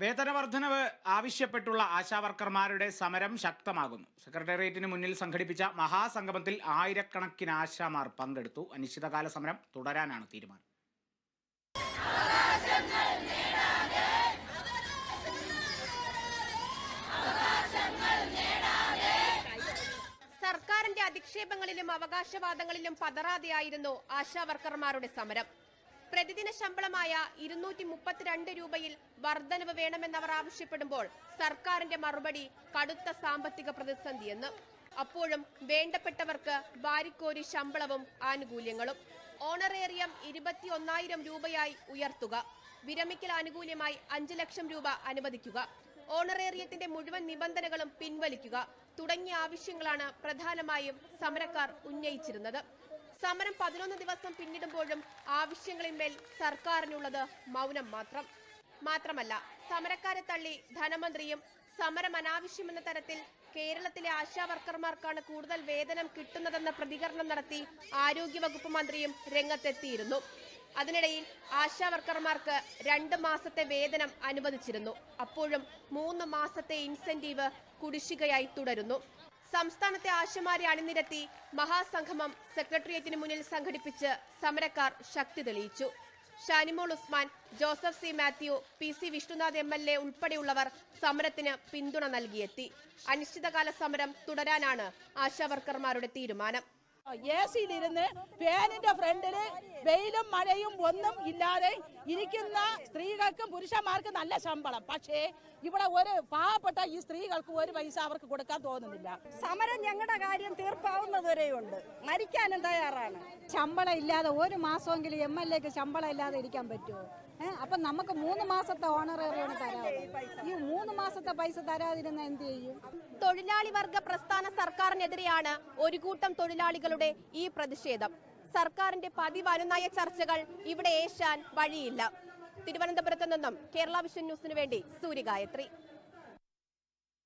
വേതന വർധനവ് ആവശ്യപ്പെട്ടുള്ള ആശാവർക്കർമാരുടെ സമരം ശക്തമാകുന്നു. സെക്രട്ടേറിയറ്റിന് മുന്നിൽ സംഘടിപ്പിച്ച മഹാസംഗമത്തിൽ ആയിരക്കണക്കിന് ആശാമാർ പങ്കെടുത്തു. അനിശ്ചിതകാല സമരം തുടരാനാണ് തീരുമാനം. സർക്കാരിന്റെ അധിക്ഷേപങ്ങളിലും അവകാശവാദങ്ങളിലും പതറാതെയായിരുന്നു ആശാവർക്കർമാരുടെ സമരം. പ്രതിദിന ശമ്പളമായ ഇരുന്നൂറ്റി മുപ്പത്തിരണ്ട് രൂപയിൽ വർധനവ് വേണമെന്നവർ ആവശ്യപ്പെടുമ്പോൾ സർക്കാരിന്റെ മറുപടി കടുത്ത സാമ്പത്തിക പ്രതിസന്ധിയെന്ന്. അപ്പോഴും വേണ്ടപ്പെട്ടവർക്ക് വാരിക്കോരി ശമ്പളവും ആനുകൂല്യങ്ങളും. ഓണറേറിയം ഇരുപത്തിയൊന്നായിരം രൂപയായി ഉയർത്തുക. വിരമിക്കൽ ആനുകൂല്യമായി അഞ്ചു ലക്ഷം രൂപ അനുവദിക്കുക. ഓണറേറിയത്തിന്റെ മുഴുവൻ നിബന്ധനകളും പിൻവലിക്കുക. തുടങ്ങിയ ആവശ്യങ്ങളാണ് പ്രധാനമായും സമരക്കാർ ഉന്നയിച്ചിരുന്നത്. സമരം പതിനൊന്ന് ദിവസം പിന്നിടുമ്പോഴും ആവശ്യങ്ങളിന്മേൽ സർക്കാരിനുള്ളത് മൗനം മാത്രം. മാത്രമല്ല സമരക്കാരെ തള്ളി ധനമന്ത്രിയും സമരം അനാവശ്യമെന്ന തരത്തിൽ കേരളത്തിലെ ആശാവർക്കർമാർക്കാണ് കൂടുതൽ വേതനം കിട്ടുന്നതെന്ന പ്രതികരണം നടത്തി ആരോഗ്യവകുപ്പ് മന്ത്രിയും രംഗത്തെത്തിയിരുന്നു. അതിനിടയിൽ ആശാവർക്കർമാർക്ക് രണ്ട് മാസത്തെ വേതനം അനുവദിച്ചിരുന്നു. അപ്പോഴും മൂന്ന് മാസത്തെ ഇൻസെന്റീവ് കുടിശ്ശികയായി തുടരുന്നു. സംസ്ഥാനത്തെ ആശമാരെ അണിനിരത്തി മഹാസംഗമം സെക്രട്ടേറിയറ്റിന് മുന്നിൽ സംഘടിപ്പിച്ച് സമരക്കാർ ശക്തി തെളിയിച്ചു. Shanimol Usman Joseph C Mathew P C Vishnunath M L A ഉൾപ്പെടെയുള്ളവർ സമരത്തിന് പിന്തുണ നൽകിയെത്തി. അനിശ്ചിതകാല സമരം തുടരാനാണ് ആശാവർക്കർമാരുടെ തീരുമാനം. എ സിയിലിരുന്ന് ഫാനിന്റെ ഫ്രണ്ടിൽ വെയിലും മഴയും ഒന്നും ഇല്ലാതെ ഇരിക്കുന്ന സ്ത്രീകൾക്കും പുരുഷന്മാർക്കും നല്ല ശമ്പളം. പക്ഷേ ഇവിടെ ഒരു പാവപ്പെട്ട ഈ സ്ത്രീകൾക്ക് ഒരു പൈസ അവർക്ക് കൊടുക്കാൻ തോന്നുന്നില്ല. സമരം ഞങ്ങളുടെ കാര്യം തീർപ്പാവുന്നതുവരെയുണ്ട്. മരിക്കാനും തയ്യാറാണ്. ശമ്പളം ഇല്ലാതെ ഒരു മാസമെങ്കിലും എം എൽ എക്ക് ശമ്പളം ഇല്ലാതെ ഇരിക്കാൻ പറ്റുമോ? ഏഹ് അപ്പൊ നമുക്ക് മൂന്ന് മാസത്തെ ഓണറേറിയാണ് തരാം ഈ മാസത്തെ പൈസ തരാതിരുന്ന എന്ത് ചെയ്യും? തൊഴിലാളി വർഗ പ്രസ്ഥാന സർക്കാരിനെതിരെയാണ് ഒരു കൂട്ടം തൊഴിലാളികളുടെ ഈ പ്രതിഷേധം. സർക്കാരിന്റെ പതിവ് അനുനയ ചർച്ചകൾ ഇവിടെ ഏശാൻ വഴിയില്ല. തിരുവനന്തപുരത്ത് നിന്നും കേരള വിഷൻ ന്യൂസിനു വേണ്ടി സൂര്യഗായത്രി.